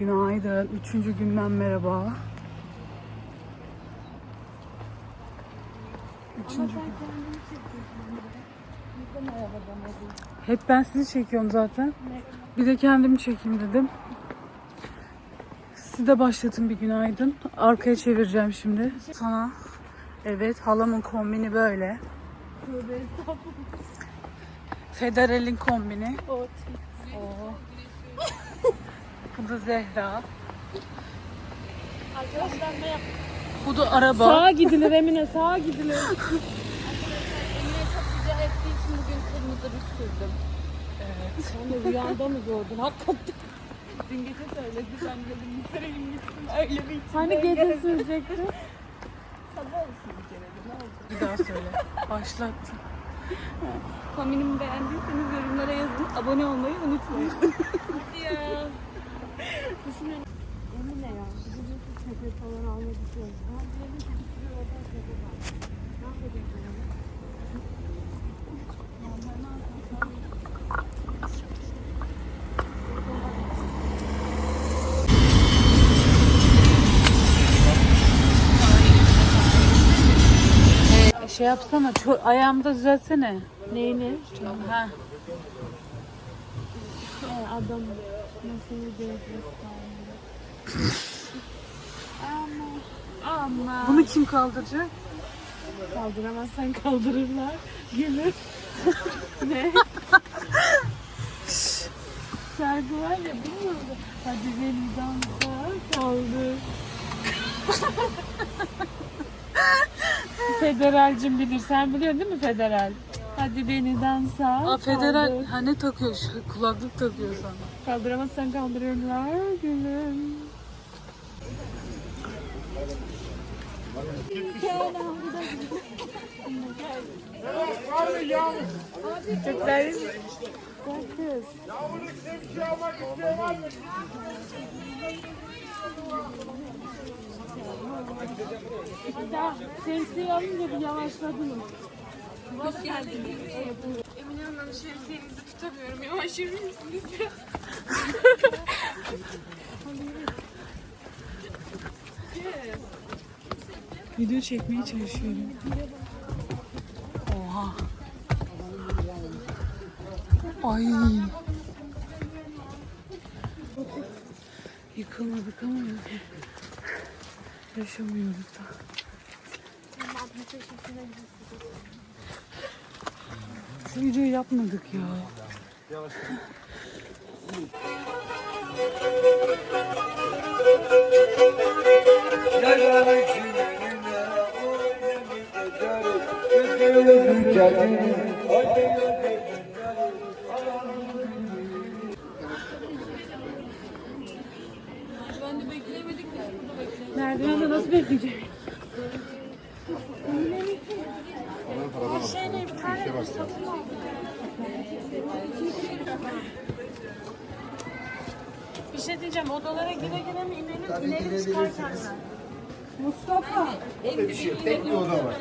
Günaydın. Üçüncü günden merhaba. Üçüncü gün. Hep ben sizi çekiyorum zaten. Bir de kendimi çekeyim dedim. Siz de başlatın bir günaydın. Arkaya çevireceğim şimdi. Sana. Evet halamın kombini böyle. Federal'in kombini. Oo. Bu da Zehra. Arkadaşlar ne yap? Bu da araba. Sağa gidilir Emine, sağa gidilir. Emine çok güzel ettiği için bugün kırmızı ruj sürdüm. Sen de rüyanda mı gördün? Hakikaten. Dün gece söyledi ben dedim bitireyim gitsin öyle bir içim. Hani gece sürecekti? Sabah olsun bir kere de ne olacak? Bir daha söyle. Başlat. Kombinimi beğendiyseniz yorumlara yazın. Abone olmayı unutmayın. ya. Emine ya. Bizim bir sepet falan almak istiyoruz. Ben diyelim ki bir sürü oradan sepet. Ne yapacağız yani? Şey yapsana. Ço- ayağımı da düzeltsene. Neyini? Ha. He adam nasıl bir Ama. Bunu kim kaldıracak? kaldıramazsan kaldırırlar. Gülür. ne? Şarkı var ya bilmiyor musun? Hadi beni dansa kaldır. Federalcim bilir. Sen biliyorsun değil mi Federal? Hadi beni dansa Aa, federal kaldır. ha ne takıyor? Şu Kulaklık takıyor sana. Kaldıramazsan kaldırırlar gülüm. Çok güzel. Gel kız. Hatta şemsiye alınca bir yavaşladım. Hoş geldiniz. Emine Hanım şemsiyenizi tutamıyorum. Yavaş yürür müsünüz biraz? Video çekmeye çalışıyorum. Oha. Ay. Yıkılmadık ama yaşamıyoruz da. Şu videoyu yapmadık ya. Ben de bekleyemedik de burada bekleyemedik. Merdivende nasıl bekleyeceğim? Bir şey diyeceğim. Odalara gire gire mi inelim? İnelim çıkarken. Mustafa. Bir şey yok. Tek bir oda var.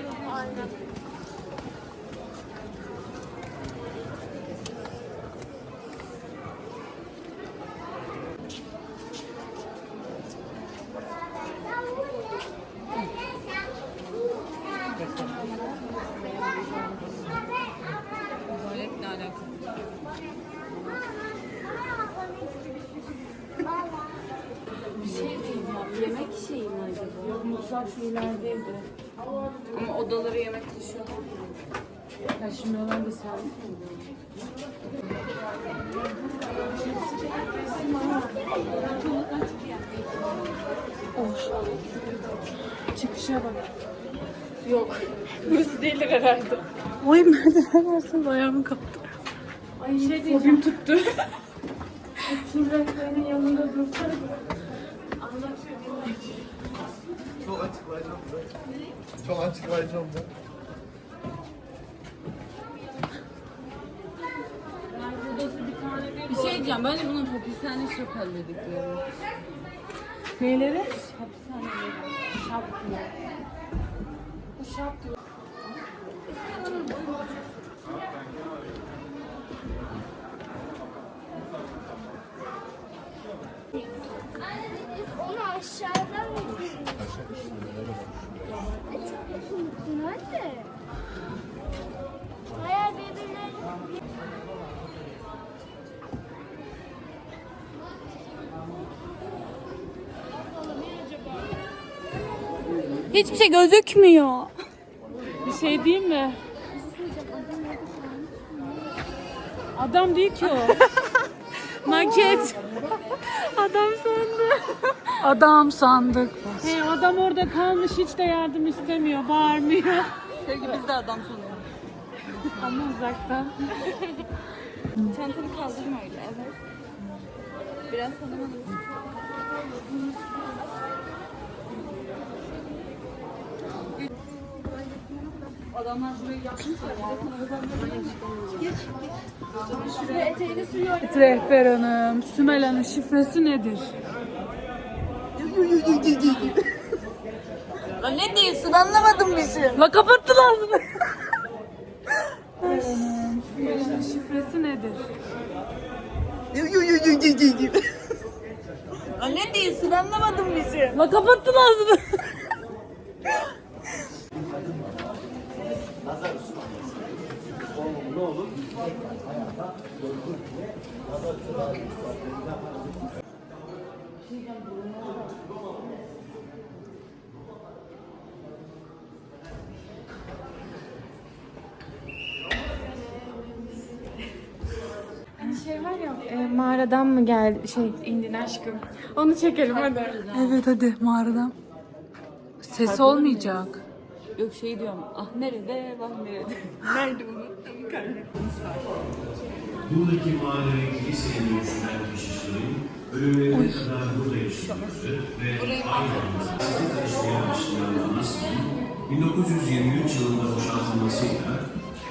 Tuvaletle alakalı. Bir şey diyeceğim. Yemek şeyi mi mutfak şu ilerideydi. Ama odaları yemek taşıyor. Ya şimdi olan da servis mi? Çıkışa bak. Yok. Burası değildir herhalde. Oy merdiven verseniz ayağımı kaptı. Ay şey diyeceğim. tuttu. Tırnaklarının yanında dursana. Çok açıklayacağım da. Çok açıklayacağım da. Bir şey diyeceğim. Bence bunun hapishane çok halledikleri. Neyleri? Hapishaneleri. Şap diyor. Bu şap diyor. Onu aşağıdan E anne. Bayağı birbirlerine... Hiçbir şey gözükmüyor. Bir şey diyeyim mi? Adam değil ki o. Maket. Adam sandı. Adam sandık. He, adam orada kalmış hiç de yardım istemiyor, bağırmıyor. Sevgi biz de adam sanıyoruz. Ama uzaktan. Çantanı kaldırma öyle evet. Biraz tanımadım. Adamlar burayı yapmışlar. Rehber Hanım, Sümel Hanım şifresi nedir? Lan ne diyorsun anlamadım bizi. La kapattın ağzını. Hanım şifresi nedir? Lan ne diyorsun anlamadım bizi. La kapattın ağzını. Şey var ya, e, mağaradan mı geldi, şey indin aşkım. Onu çekelim hadi. Evet hadi mağaradan. Ses olmayacak. Yok şey diyorum. Ah nerede? Bak nerede? Nerede unuttum Buradaki mağaraya kiliseye dönüştüren keşişlerin ölümlerine kadar burada yaşaması ve aynı anda sizi taşıyan başlayan Nasr'ın 1923 yılında boşaltılmasıyla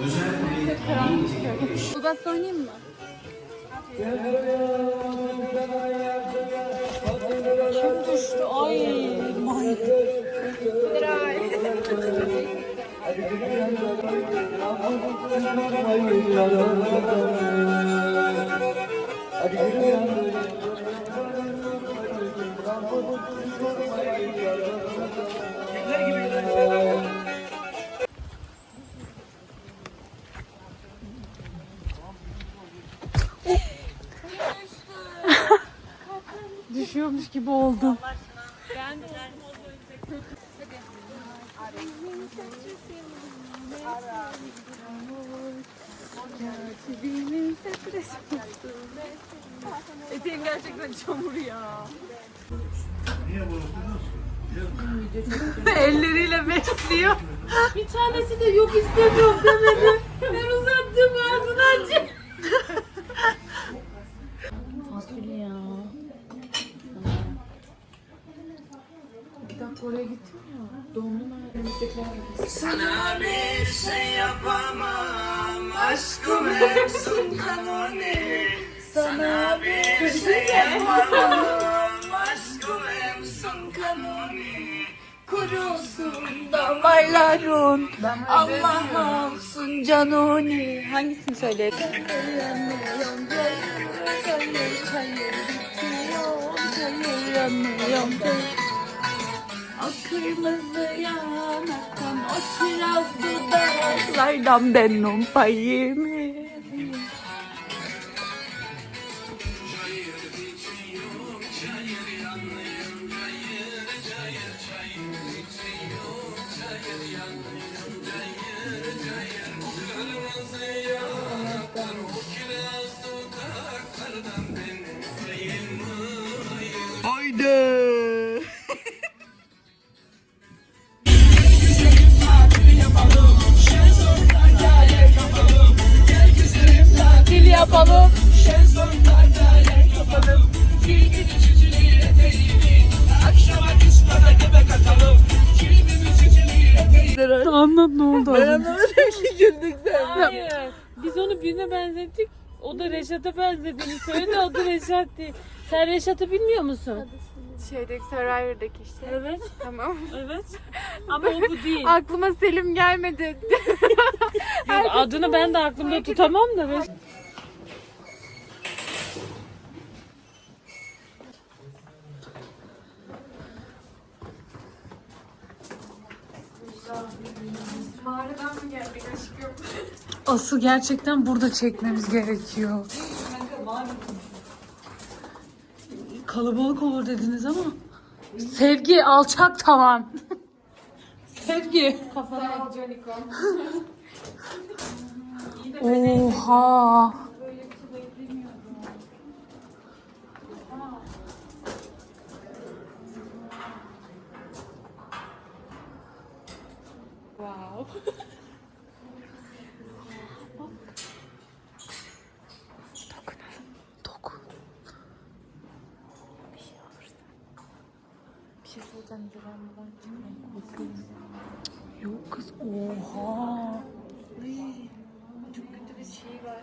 özel ve dini nitelikli Bu bas oynayayım mı? Kim düştü? Ay. Düşüyormuş gibi oldum. Eteğim gerçekten çamur ya. Elleriyle besliyor. Bir tanesi de yok istemiyorum demedi. Ben uzattım ağzını aç. Fasulye ya. Bir dakika oraya gittim ya. Dondum gibi. Sana bir şey yapamam aşkım hepsin kanuni Sana bir şey yapamam Kurusun damarların. Allah olsun canuni Hangisini söyleyeyim? O kırmızı yanaktan o kiraz dudaklardan ben on payımı Anlat ne oldu? Hayır. Biz onu birine benzettik. O da Reşat'a benzediğini söyledi. O da Reşat değil. Sen Reşat'ı bilmiyor musun? Şeydeki Survivor'daki işte. Evet. Tamam. Evet. Ama o bu değil. Aklıma Selim gelmedi. Yok, adını ben de aklımda tutamam da. Reş- Mağaradan mı geldik aşkım? Asıl gerçekten burada çekmemiz gerekiyor. Kalabalık olur dediniz ama. Sevgi alçak tavan. Sevgi. Oha. Wow. Yok kız. Oha. Çok kötü bir şey var.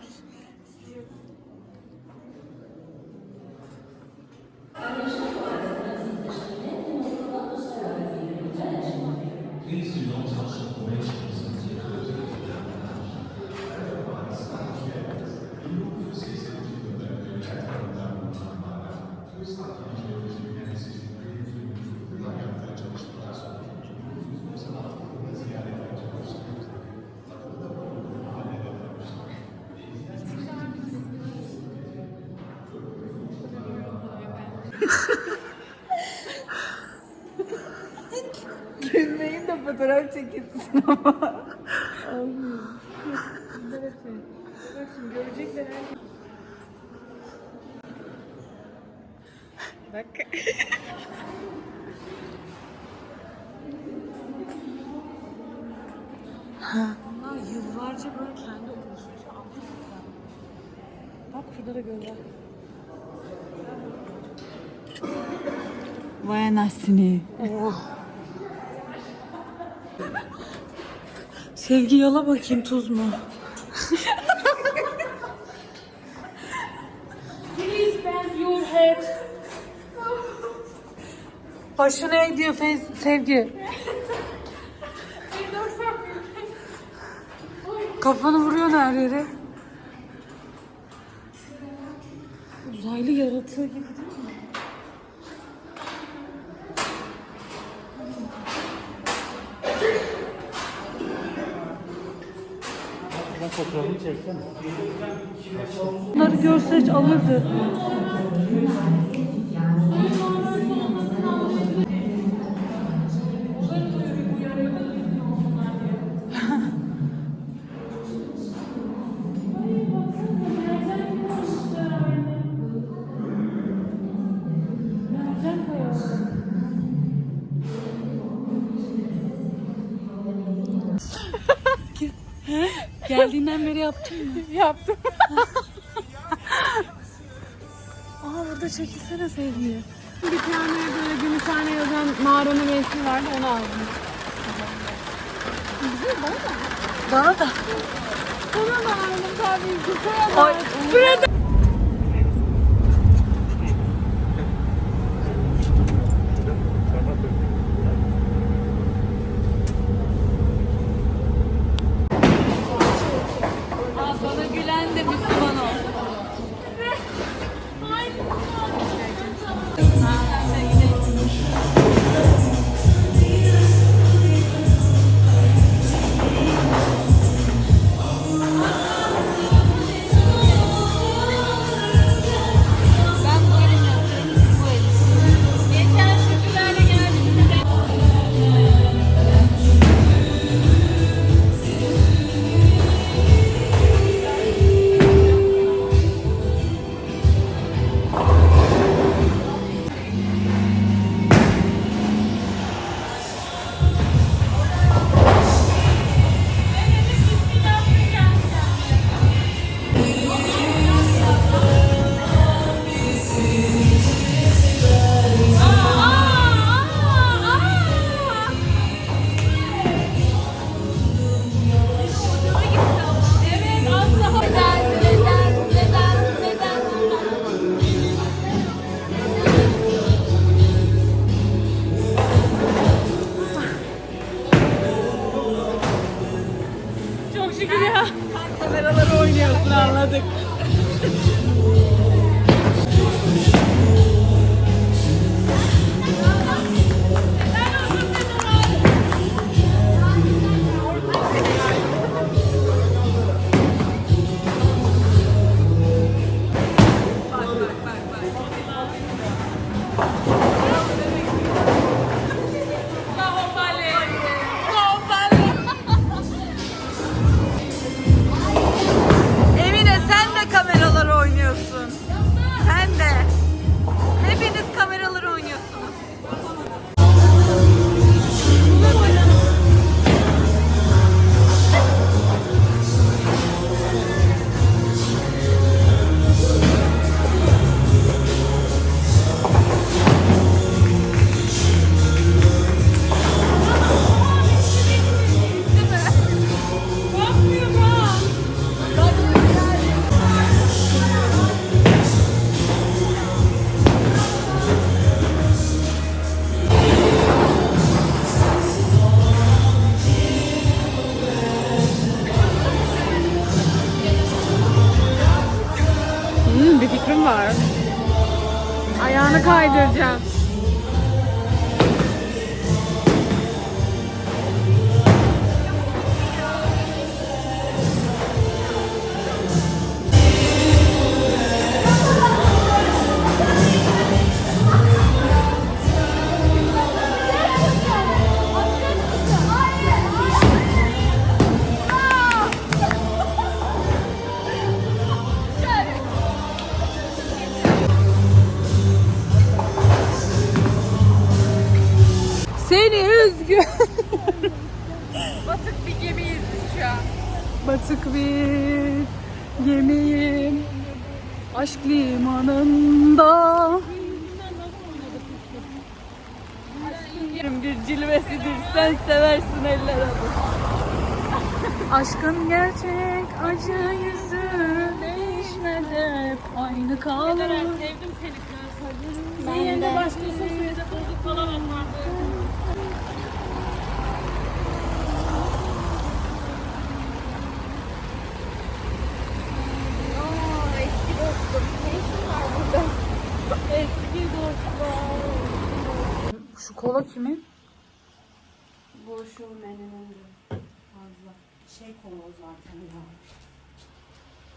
Gülmeyin çekilsin ama. Bak şimdi görecekler her Bak. Bunlar yıllarca böyle kendi oluşmuş. Bak şurada da var. Vay anasını. Sevgi yala bakayım tuz mu? Please bend your head. Başına eğdiyor Feyz- Sevgi. Kafanı vuruyor her yere. Uzaylı yaratığı gibi Bunları görse alırdı. Geldiğinden beri yaptın mı? Yaptım. Aa burada çekilsene sevgiyi. Bir tane böyle Gümüşhane yazan mağaranın resmi vardı onu aldım. Bana da. Sana da aldım tabii. Sana da Ay, anladık. Sen seversin eller alır. Aşkın gerçek acı yüzü değişmedi hep aynı kalır. Sevdim seni kız. Senin yerine başkası olsaydı bozuk falan olmazdı. Şu kola kimin? Bu şu menenin fazla. Şey kolu zaten ya.